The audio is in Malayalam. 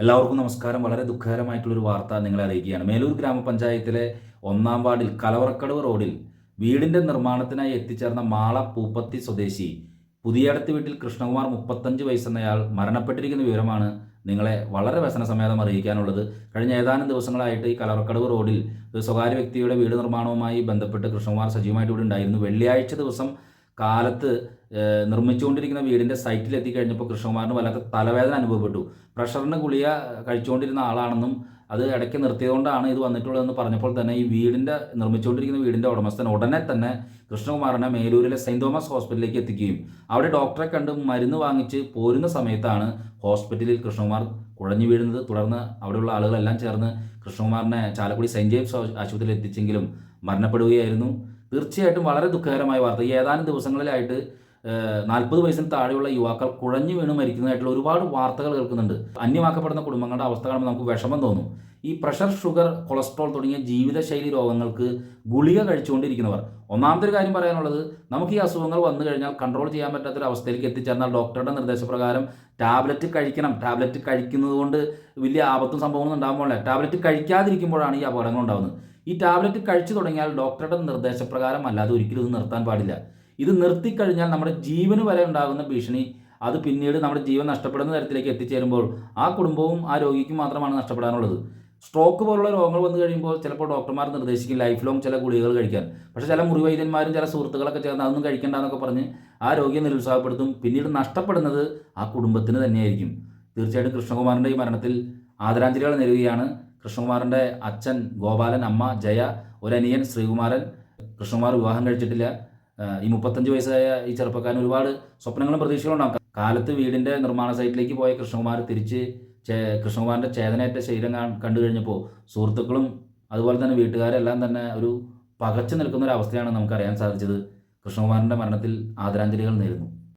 എല്ലാവർക്കും നമസ്കാരം. വളരെ ദുഃഖകരമായിട്ടുള്ളൊരു വാർത്ത നിങ്ങളെ അറിയിക്കുകയാണ്. മേലൂർ ഗ്രാമപഞ്ചായത്തിലെ ഒന്നാം വാർഡിൽ കലവറക്കടവ് റോഡിൽ വീടിന്റെ നിർമ്മാണത്തിനായി എത്തിച്ചേർന്ന മാള പൂപ്പത്തി സ്വദേശി പുതിയടത്ത് വീട്ടിൽ കൃഷ്ണകുമാർ മുപ്പത്തഞ്ച് വയസ്സെന്നയാൾ മരണപ്പെട്ടിരിക്കുന്ന വിവരമാണ് നിങ്ങളെ വളരെ വ്യസന സമേതം അറിയിക്കാനുള്ളത്. കഴിഞ്ഞ ഏതാനും ദിവസങ്ങളായിട്ട് ഈ കലവറക്കടവ് റോഡിൽ ഒരു സ്വകാര്യ വ്യക്തിയുടെ വീട് നിർമ്മാണവുമായി ബന്ധപ്പെട്ട് കൃഷ്ണകുമാർ സജീവമായിട്ട് ഇവിടെ ഉണ്ടായിരുന്നു. വെള്ളിയാഴ്ച ദിവസം കാലത്ത് നിർമ്മിച്ചുകൊണ്ടിരിക്കുന്ന വീടിന്റെ സൈറ്റിൽ എത്തിക്കഴിഞ്ഞപ്പോൾ കൃഷ്ണകുമാറിന് വല്ലാത്ത തലവേദന അനുഭവപ്പെട്ടു. പ്രഷറിന് ഗുളിക കഴിച്ചുകൊണ്ടിരുന്ന ആളാണെന്നും അത് ഇടയ്ക്ക് നിർത്തിയതുകൊണ്ടാണ് ഇത് വന്നിട്ടുള്ളതെന്ന് പറഞ്ഞപ്പോൾ തന്നെ ഈ വീടിന്റെ നിർമ്മിച്ചുകൊണ്ടിരിക്കുന്ന വീടിന്റെ ഉടമസ്ഥൻ ഉടനെ തന്നെ കൃഷ്ണകുമാറിനെ മേലൂരിലെ സെയിന്റ് തോമസ് ഹോസ്പിറ്റലിലേക്ക് എത്തിക്കുകയും അവിടെ ഡോക്ടറെ കണ്ട് മരുന്ന് വാങ്ങിച്ച് പോരുന്ന സമയത്താണ് ഹോസ്പിറ്റലിൽ കൃഷ്ണകുമാർ കുഴഞ്ഞു വീഴുന്നത്. തുടർന്ന് അവിടെയുള്ള ആളുകളെല്ലാം ചേർന്ന് കൃഷ്ണകുമാറിനെ ചാലക്കുടി സെയിന്റ് ജെയിംസ് ആശുപത്രിയിൽ എത്തിച്ചെങ്കിലും മരണപ്പെടുകയായിരുന്നു. തീർച്ചയായിട്ടും വളരെ ദുഃഖകരമായ വാർത്ത. ഈ ഏതാനും ദിവസങ്ങളിലായിട്ട് നാൽപ്പത് വയസ്സിന് താഴെയുള്ള യുവാക്കൾ കുഴഞ്ഞു വീണ് മരിക്കുന്നതായിട്ടുള്ള ഒരുപാട് വാർത്തകൾ കേൾക്കുന്നുണ്ട്. അന്യമാക്കപ്പെടുന്ന കുടുംബങ്ങളുടെ അവസ്ഥ കാണുമ്പോൾ നമുക്ക് വിഷമം തോന്നും. ഈ പ്രഷർ ഷുഗർ കൊളസ്ട്രോൾ തുടങ്ങിയ ജീവിതശൈലി രോഗങ്ങൾക്ക് ഗുളിക കഴിച്ചുകൊണ്ടിരിക്കുന്നവർ. ഒന്നാമത്തെ ഒരു കാര്യം പറയാനുള്ളത് നമുക്ക് ഈ അസുഖങ്ങൾ വന്നു കഴിഞ്ഞാൽ കൺട്രോൾ ചെയ്യാൻ പറ്റാത്തൊരു അവസ്ഥയിലേക്ക് എത്തിച്ചേർന്നാൽ ഡോക്ടറുടെ നിർദ്ദേശപ്രകാരം ടാബ്ലറ്റ് കഴിക്കണം. ടാബ്ലറ്റ് കഴിക്കുന്നത് കൊണ്ട് വലിയ ആപത്തും സംഭവങ്ങളും ഉണ്ടാകുമ്പോൾ ടാബ്ലറ്റ് കഴിക്കാതിരിക്കുമ്പോഴാണ് ഈ അപകടങ്ങൾ ഉണ്ടാകുന്നത്. ഈ ടാബ്ലറ്റ് കഴിച്ചു തുടങ്ങിയാൽ ഡോക്ടറുടെ നിർദ്ദേശപ്രകാരം അല്ലാതെ ഒരിക്കലും ഇത് നിർത്താൻ പാടില്ല. ഇത് നിർത്തിക്കഴിഞ്ഞാൽ നമ്മുടെ ജീവന് വരെ ഉണ്ടാകുന്ന ഭീഷണി അത് പിന്നീട് നമ്മുടെ ജീവൻ നഷ്ടപ്പെടുന്ന തരത്തിലേക്ക് എത്തിച്ചേരുമ്പോൾ ആ കുടുംബവും ആ രോഗിക്കും മാത്രമാണ് നഷ്ടപ്പെടാനുള്ളത്. സ്ട്രോക്ക് പോലുള്ള രോഗങ്ങൾ വന്നു കഴിയുമ്പോൾ ചിലപ്പോൾ ഡോക്ടർമാർ നിർദ്ദേശിക്കും ലൈഫ് ലോങ് ചില ഗുളികകൾ കഴിക്കാൻ. പക്ഷേ ചില മുറിവൈദ്യന്മാരും ചില സുഹൃത്തുക്കളൊക്കെ ചേർന്ന് അതൊന്നും കഴിക്കേണ്ടെന്നൊക്കെ പറഞ്ഞ് ആ രോഗിയെ നിരുത്സാഹപ്പെടുത്തും. പിന്നീട് നഷ്ടപ്പെടുന്നത് ആ കുടുംബത്തിന് തന്നെയായിരിക്കും. തീർച്ചയായിട്ടും കൃഷ്ണകുമാറിന്റെ ഈ മരണത്തിൽ ആദരാഞ്ജലികൾ നേരുകയാണ്. കൃഷ്ണകുമാറിന്റെ അച്ഛൻ ഗോപാലൻ അമ്മ ജയ ഒരനിയൻ ശ്രീകുമാരൻ. കൃഷ്ണകുമാർ വിവാഹം കഴിച്ചിട്ടില്ല. ഈ മുപ്പത്തഞ്ച് വയസ്സായ ഈ ചെറുപ്പക്കാരൻ ഒരുപാട് സ്വപ്നങ്ങളും പ്രതീക്ഷകളും ഉണ്ടാക്കാം. കാലത്ത് വീടിന്റെ നിർമ്മാണ സൈറ്റിലേക്ക് പോയ കൃഷ്ണകുമാർ തിരിച്ച് ചേ കൃഷ്ണകുമാറിന്റെ ചേതനയറ്റ ശരീരം കണ്ടു കഴിഞ്ഞപ്പോൾ സുഹൃത്തുക്കളും അതുപോലെ തന്നെ വീട്ടുകാരെല്ലാം തന്നെ ഒരു പകച്ചു നിൽക്കുന്ന ഒരു അവസ്ഥയാണ് നമുക്കറിയാൻ സാധിച്ചത്. കൃഷ്ണകുമാറിന്റെ മരണത്തിൽ ആദരാഞ്ജലികൾ നേരുന്നു.